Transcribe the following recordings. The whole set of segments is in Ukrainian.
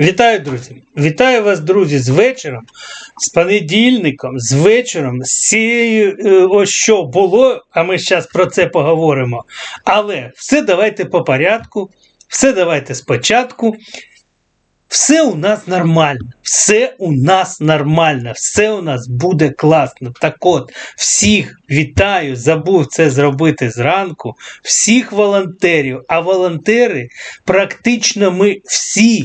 Вітаю, друзі! Вітаю вас, друзі, з вечором, з понедільником, з вечором, з цією, е, ось що було, а ми зараз про це поговоримо. Але все давайте по порядку, все давайте спочатку. Все у нас нормально, все у нас нормально, все у нас буде класно. Так от, всіх вітаю, забув це зробити зранку, всіх волонтерів. А волонтери практично ми всі,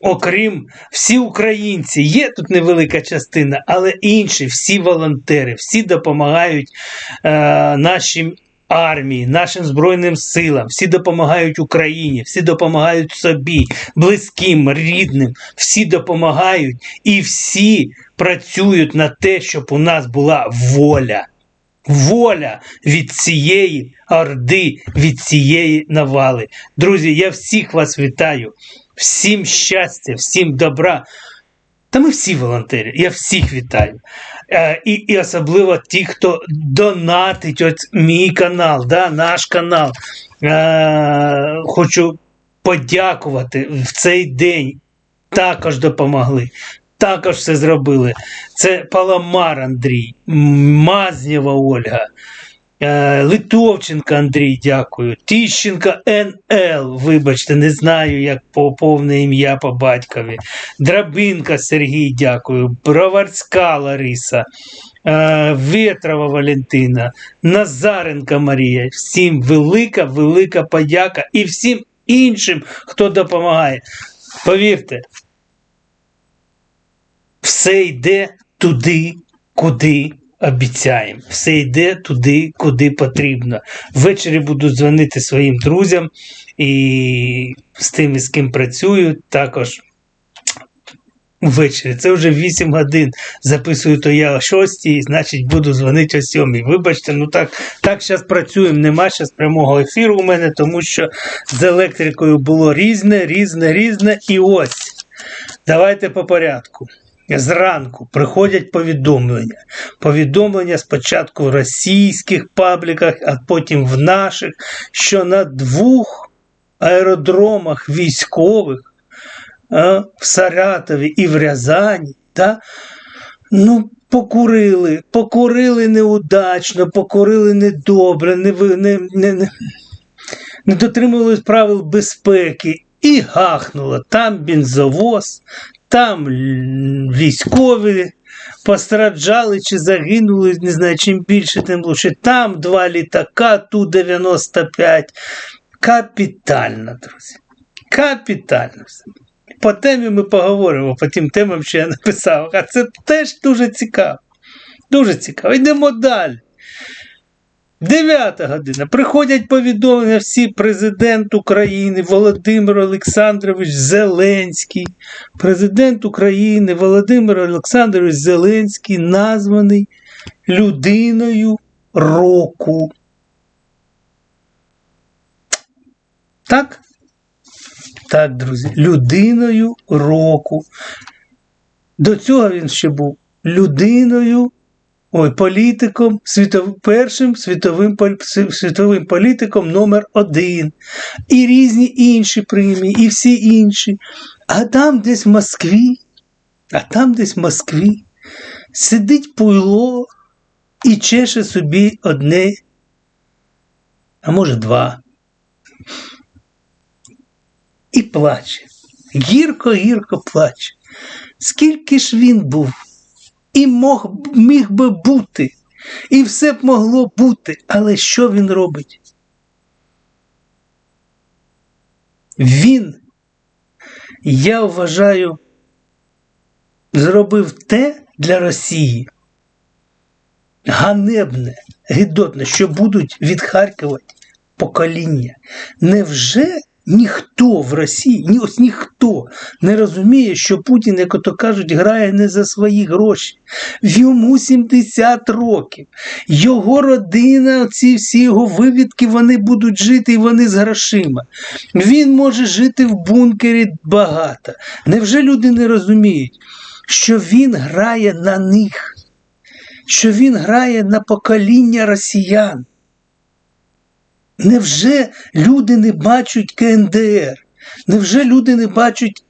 окрім всі українці. Є тут невелика частина, але інші, всі волонтери, всі допомагають е, нашим армії, нашим Збройним силам, всі допомагають Україні, всі допомагають собі, близьким, рідним, всі допомагають і всі працюють на те, щоб у нас була воля. Воля від цієї орди, від цієї навали. Друзі, я всіх вас вітаю, всім щастя, всім добра. Та ми всі волонтери, я всіх вітаю. Е, і, і особливо ті, хто донатить от мій канал, да, наш канал. Е, хочу подякувати в цей день. Також допомогли. Також все зробили. Це Паламар Андрій, Мазнєва Ольга, Литовченка Андрій, дякую. Тіщенка НЛ, вибачте, не знаю, як по повне ім'я по батькові. Драбинка Сергій, дякую. Броварська Лариса. е, Ветрова Валентина, Назаренка Марія. Всім велика, велика подяка і всім іншим, хто допомагає. Повірте, все йде туди, куди обіцяємо. Все йде туди, куди потрібно. Ввечері буду дзвонити своїм друзям і з тими, з ким працюю, також. Ввечері, це вже 8 годин. Записую то я о 6, значить буду дзвонити о 7. Вибачте, ну так так зараз працюємо. Нема зараз прямого ефіру у мене, тому що з електрикою було різне, різне, різне. І ось. Давайте по порядку. Зранку приходять повідомлення. Повідомлення спочатку в російських пабліках, а потім в наших, що на двох аеродромах військових а, в Саратові і в Рязані, та, ну, покурили, покурили неудачно, покурили недобре, не, не, не, не, не дотримувались правил безпеки і гахнуло. Там бензовоз, там військові постраждали чи загинули, не знаю, чим більше, тим лучше. Там два літака, Ту-95. Капітально, друзі. Капітально. По темі ми поговоримо, по тим темам, що я написав. А це теж дуже цікаво. Дуже цікаво. Йдемо далі. Дев'ята година. Приходять повідомлення всі президент України Володимир Олександрович Зеленський. Президент України Володимир Олександрович Зеленський названий людиною року. Так? Так, друзі, людиною року. До цього він ще був людиною ой, політиком, світов, першим світовим, світовим політиком номер один. І різні інші премії, і всі інші. А там десь в Москві, а там десь в Москві сидить пуйло і чеше собі одне, а може два. І плаче. Гірко-гірко плаче. Скільки ж він був і мог, міг би бути, і все б могло бути, але що він робить? Він, я вважаю, зробив те для Росії ганебне, гидотне, що будуть відхаркувати покоління. Невже ніхто в Росії, ні ось ніхто не розуміє, що Путін, як ото кажуть, грає не за свої гроші. Йому 70 років. Його родина, ці всі його вивідки, вони будуть жити і вони з грошима. Він може жити в бункері багато. Невже люди не розуміють, що він грає на них, що він грає на покоління росіян? Невже люди не бачать КНДР? Невже люди не бачать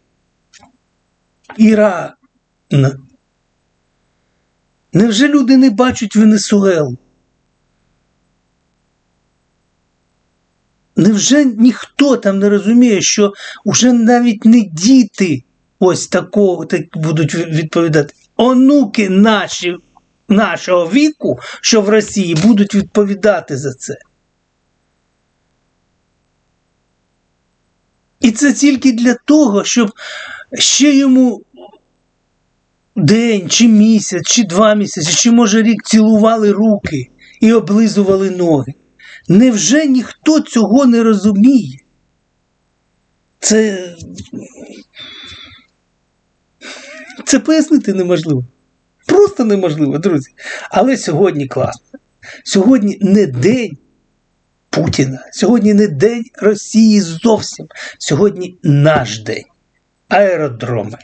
Ірана. Невже люди не бачать Венесуелу? Невже ніхто там не розуміє, що вже навіть не діти ось такого так будуть відповідати, онуки наші, нашого віку, що в Росії, будуть відповідати за це? І це тільки для того, щоб ще йому день, чи місяць, чи два місяці, чи може рік цілували руки і облизували ноги. Невже ніхто цього не розуміє? Це це пояснити неможливо. Просто неможливо, друзі. Але сьогодні класно. Сьогодні не день Путіна, сьогодні не день Росії зовсім. Сьогодні наш день. Аеродроми.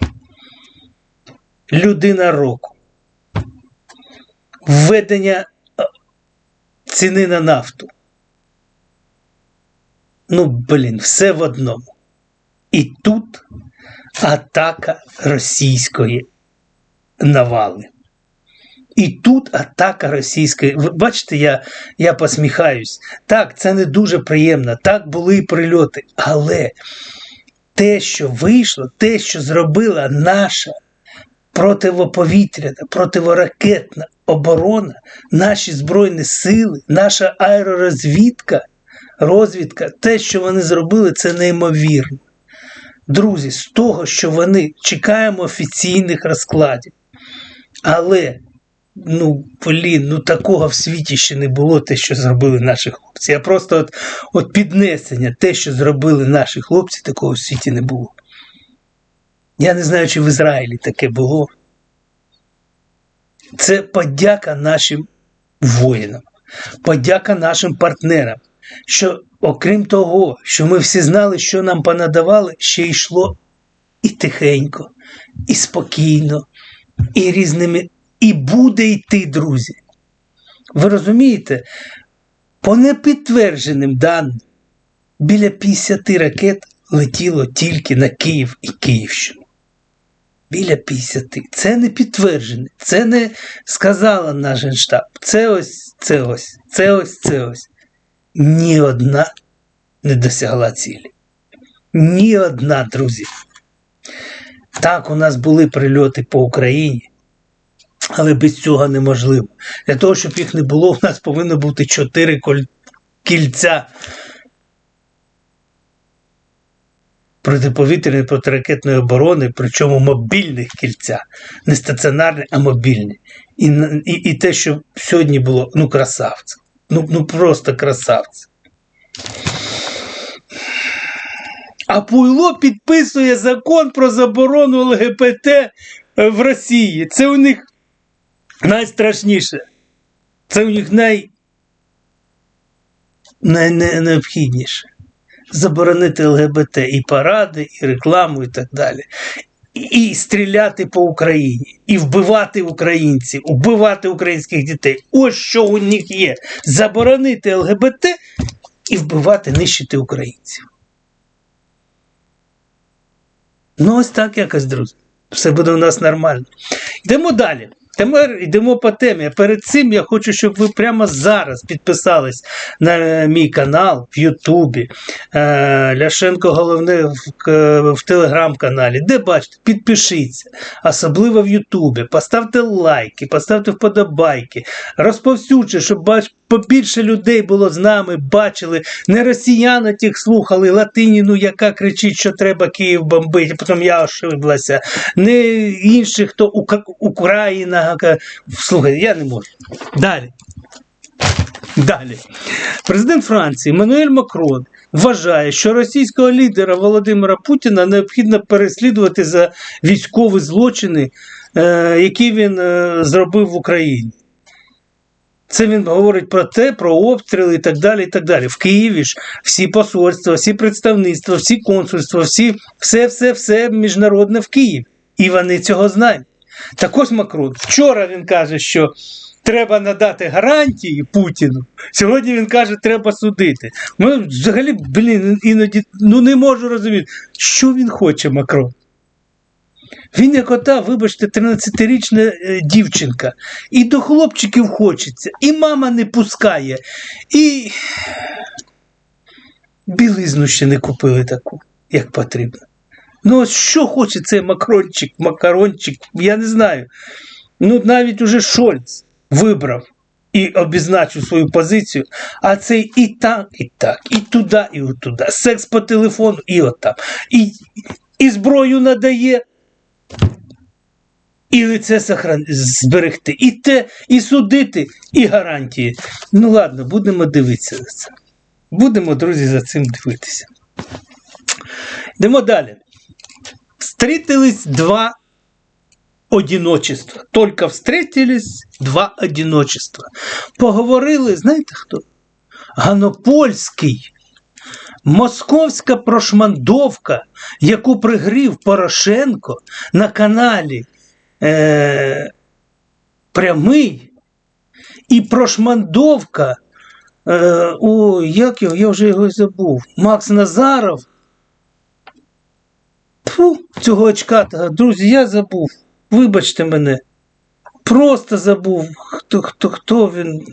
Людина року. Введення ціни на нафту. Ну, блін, все в одному. І тут атака російської навали. І тут атака російської. Бачите, я я посміхаюсь. Так, це не дуже приємно. Так були і прильоти. Але те, що вийшло, те, що зробила наша противоповітряна, противоракетна оборона, наші Збройні сили, наша аеророзвідка, розвідка, те, що вони зробили, це неймовірно. Друзі, з того, що вони чекаємо офіційних розкладів. Але, ну, блін, ну такого в світі ще не було те, що зробили наші хлопці. Я просто от, от піднесення, те, що зробили наші хлопці, такого в світі не було. Я не знаю, чи в Ізраїлі таке було. Це подяка нашим воїнам, подяка нашим партнерам. Що, окрім того, що ми всі знали, що нам понадавали, ще йшло і тихенько, і спокійно, і різними, і буде йти, друзі. Ви розумієте, по непідтвердженим даним, біля 50 ракет летіло тільки на Київ і Київщину біля 50. Це не підтверджене, це не сказала наш генштаб. Це ось, це ось, це ось, це ось. Ні одна не досягла цілі. Ні одна, друзі. Так, у нас були прильоти по Україні, але без цього неможливо. Для того, щоб їх не було, у нас повинно бути чотири кільця протиповітряної протиракетної оборони, причому мобільних кільця, не стаціонарні, а мобільні. І і, і те, що сьогодні було, ну, красавці. Ну, ну просто красавці. А Пуйло підписує закон про заборону ЛГБТ в Росії. Це у них найстрашніше. Це у них най... найнеобхідніше заборонити ЛГБТ і паради, і рекламу, і так далі. І стріляти по Україні, і вбивати українців, вбивати українських дітей. Ось що у них є. Заборонити ЛГБТ і вбивати, нищити українців. Ну, ось так якось, друзі. Все буде у нас нормально. Йдемо далі. Тепер йдемо по темі. Перед цим я хочу, щоб ви прямо зараз підписались на мій канал в Ютубі. Е, Ляшенко головне в, телеграм-каналі. Де бачите, підпишіться, особливо в Ютубі. Поставте лайки, поставте вподобайки, розповсюдьте, щоб побільше людей було з нами, бачили. Не росіяни тих слухали, Латиніну, яка кричить, що треба Київ бомбити, потім я ошиблася. Не інших, хто Україна. Слухай, я не можу. Далі. Далі. Президент Франції Мануель Макрон вважає, що російського лідера Володимира Путіна необхідно переслідувати за військові злочини, е, які він е, зробив в Україні. Це він говорить про те, про обстріли і так далі. і так далі. В Києві ж всі посольства, всі представництва, всі консульства, всі, все, все, все міжнародне в Києві. І вони цього знають. Так ось Макрон. Вчора він каже, що треба надати гарантії Путіну. Сьогодні він каже, треба судити. Ми взагалі, блін, іноді ну не можу розуміти, що він хоче, Макрон. Він як ота, вибачте, 13-річна е, дівчинка. І до хлопчиків хочеться, і мама не пускає, і білизну ще не купили таку, як потрібно. Ну, от що хоче цей макрончик, макарончик, я не знаю. Ну, навіть уже Шольц вибрав і обізначив свою позицію, а цей і так, і так, і туди, і отуди. Секс по телефону, і отам. І, і зброю надає, і лице зберегти, і те, і судити, і гарантії. Ну ладно, будемо дивитися за це. Будемо, друзі, за цим дивитися. Йдемо далі. Встретились два одиночества. Только встретились два одиночества. Поговорили, знаєте хто? Ганопольський, московська прошмандовка, яку пригрів Порошенко на каналі е, Прямий, і прошмандовка. Е, о, як його, я вже його забув. Макс Назаров. Фу, цього очкатого. Друзі, я забув. Вибачте мене. Просто забув, хто, хто, хто він.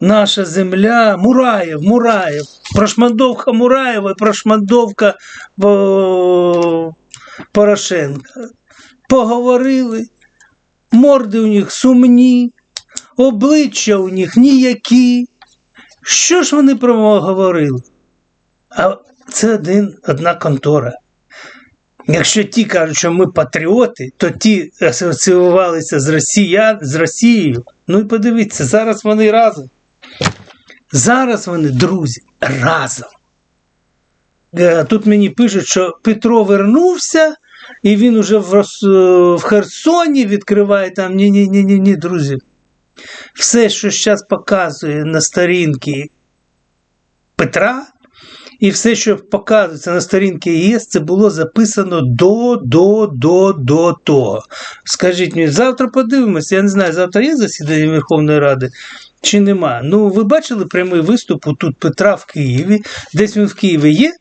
Наша земля. Мураєв, Мураєв. Прошмандовка Мураєва і прошмандовка Порошенка. Поговорили. Морди у них сумні, обличчя у них ніякі. Що ж вони про говорили? А це один, одна контора. Якщо ті кажуть, що ми патріоти, то ті асоціювалися з, Росія, з Росією. Ну і подивіться, зараз вони разом. Зараз вони, друзі, разом. Е, Тут мені пишуть, що Петро вернувся, і він уже в, Рос- в Херсоні відкриває там. Ні-ні-ні, ні, друзі. Все, що зараз показує на сторінці Петра, і все, що показується на сторінці ЄС, це було записано до, до, до, до того. Скажіть мені, завтра подивимося, я не знаю, завтра є засідання Верховної Ради чи нема. Ну, ви бачили прямий виступ тут Петра в Києві. Десь він в Києві є.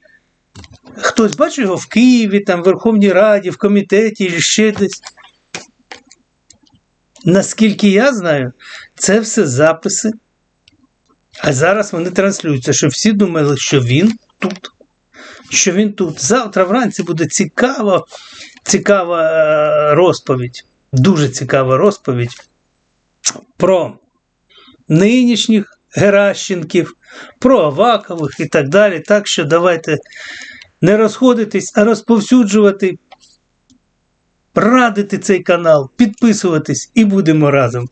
Хтось бачив його в Києві, там, в Верховній Раді, в комітеті, чи ще десь. Наскільки я знаю, це все записи. А зараз вони транслюються, щоб всі думали, що він тут. Що він тут. Завтра вранці буде цікава, цікава е, розповідь, дуже цікава розповідь про нинішніх Геращенків, про Авакових і так далі. Так що давайте не розходитись, а розповсюджувати, радити цей канал, підписуватись і будемо разом.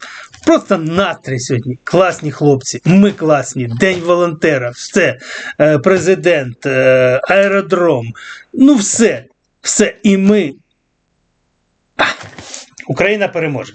Просто настрій сьогодні. Класні хлопці. Ми класні. День волонтера, все. Е, Президент, е, аеродром. Ну, все. Все. І ми. А, Україна переможе.